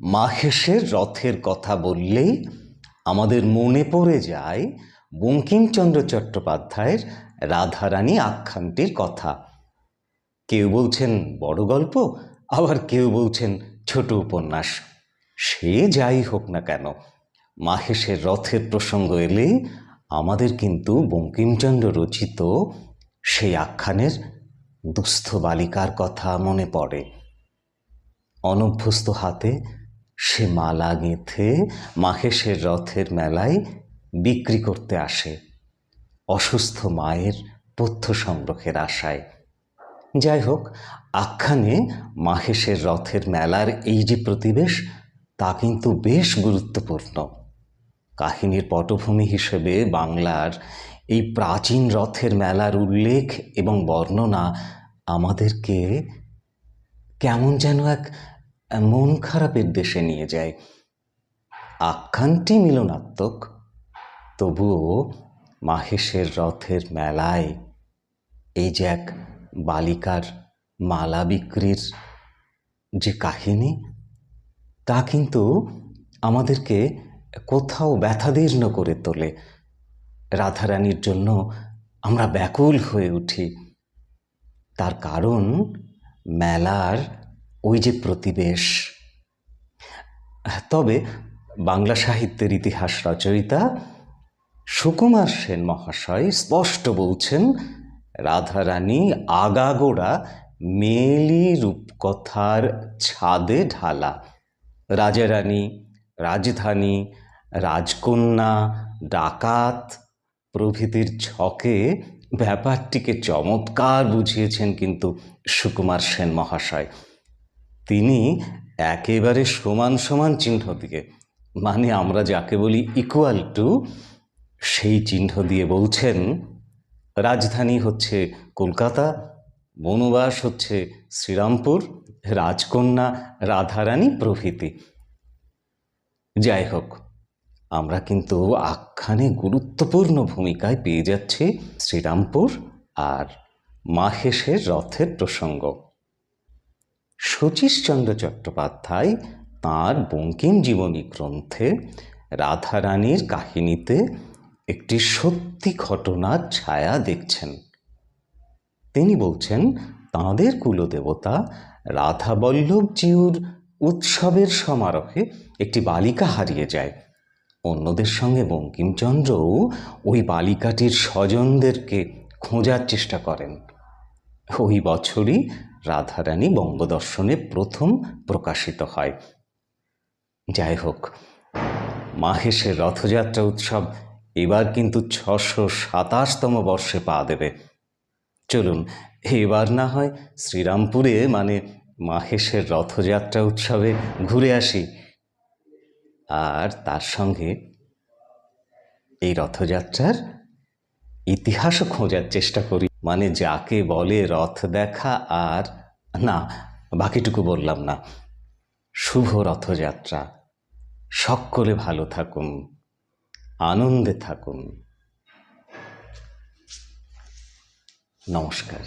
মাহেশের রথের কথা বললেই আমাদের মনে পড়ে যায় বঙ্কিমচন্দ্র চট্টোপাধ্যায়ের রাধারানী আখ্যানটির কথা। কেউ বলছেন বড় গল্প, আবার কেউ বলছেন ছোট উপন্যাস। সে যাই হোক না কেন, মাহেশের রথের প্রসঙ্গ এলে আমাদের কিন্তু বঙ্কিমচন্দ্র রচিত সেই আখ্যানের দুস্থ বালিকার কথা মনে পড়ে। অনভ্যস্ত হাতে সে মালা গেঁথে মাহেশের রথের মেলায় বিক্রি করতে আসে, অসুস্থ মায়ের পথ্য সংগ্রহের আশায়। যাই হোক, আখ্যানে মাহেশের রথের মেলার এই যে প্রতিবেশ, তা কিন্তু বেশ গুরুত্বপূর্ণ। কাহিনীর পটভূমি হিসেবে বাংলার এই প্রাচীন রথের মেলার উল্লেখ এবং বর্ণনা আমাদেরকে কেমন যেন এক মন খারাপের দেশে নিয়ে যায়। আখ্যানটি মিলনাত্মক, তবুও মাহেশের রথের মেলায় এই যে এক বালিকার মালা বিক্রির যে কাহিনী, তা কিন্তু আমাদেরকে কোথাও ব্যথাদীর্ণ করে তোলে। রাধারানীর জন্য আমরা ব্যাকুল হয়ে উঠি। তার কারণ মেলার ওই যে প্রতিবেশ। তবে বাংলা সাহিত্যের ইতিহাস রচয়িতা সুকুমার সেন মহাশয় স্পষ্ট বলছেন, রাধারানী আগাগোড়া মেলি রূপকথার ছাদে ঢালা। রাজারানী, রাজধানী, রাজকন্যা, ডাকাত প্রভৃতির ছকে ব্যাপারটিকে চমৎকার বুঝিয়েছেন কিন্তু সুকুমার সেন মহাশয়। তিনি একেবারে সমান সমান চিহ্ন দিয়ে মানে আমরা যাকে বলি ইকুয়াল টু সেই চিহ্ন দিয়ে বলছেন, রাজধানী হচ্ছে কলকাতা, বনবাস হচ্ছে শ্রীরামপুর, রাজকন্যা রাধারানী প্রভৃতি। যাই হোক আমরা কিন্তু আখ্যানে গুরুত্বপূর্ণ ভূমিকায় পেয়ে যাচ্ছি শ্রীরামপুর আর মাহেশের রথের প্রসঙ্গ। শচীশচন্দ্র চট্টোপাধ্যায় তাঁর বঙ্কিম জীবনী গ্রন্থে রাধারানীর কাহিনীতে একটি সত্যি ঘটনার ছায়া দেখছেন। তিনি বলছেন, তাঁদের কুলদেবতা রাধাবল্লভজিউর উৎসবের সমারোহে একটি বালিকা হারিয়ে যায়। অন্যদের সঙ্গে বঙ্কিমচন্দ্রও ওই বালিকাটির স্বজনদেরকে খোঁজার চেষ্টা করেন। ওই বছরই রাধারানী বঙ্গদর্শনে প্রথম প্রকাশিত হয়। যাই হোক, মাহেশের রথযাত্রা উৎসব এবার কিন্তু ছশো সাতাশতম বর্ষে পা দেবে। চলুন, এবার না হয় শ্রীরামপুরে মানে মাহেশের রথযাত্রা উৎসবে ঘুরে আসি। আর তার সঙ্গে এই রথযাত্রার ইতিহাসও খোঁজার চেষ্টা করি। মানে যাকে বলে রথ দেখা আর না, বাকিটুকু বললাম না। শুভ রথযাত্রা। সকলে ভালো থাকুন, আনন্দে থাকুন। নমস্কার।